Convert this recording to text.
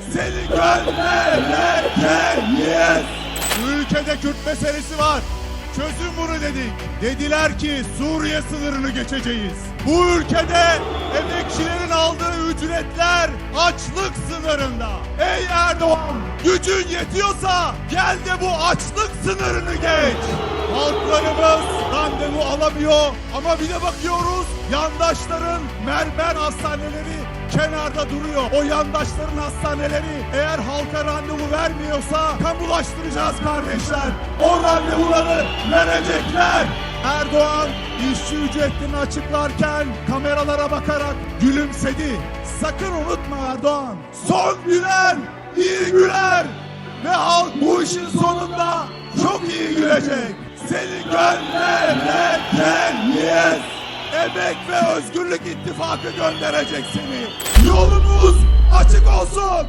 Seni göndereceğiz. Bu ülkede Kürt meselesi var. Çözün bunu dedik. Dediler ki Suriye sınırını geçeceğiz. Bu ülkede emekçilerin aldığı ücretler açlık sınırında. Ey Erdoğan gücün yetiyorsa gel de bu açlık sınırını geç. Halklarımız randevu alamıyor ama bir de bakıyoruz yandaşların mermer hastaneleri kenarda duruyor. O yandaşların hastaneleri eğer halka randevu vermiyorsa kamulaştıracağız kardeşler. O randevuları verecekler. Erdoğan işçi ücretini açıklarken kameralara bakarak gülümsedi. Sakın unutma Erdoğan. Son gülen iyi güler. Ve halk bu işin sonunda çok iyi gülecek. Seni göndereceğiz. Emek ve Özgürlük İttifakı gönderecek seni. Yolumuz açık olsun.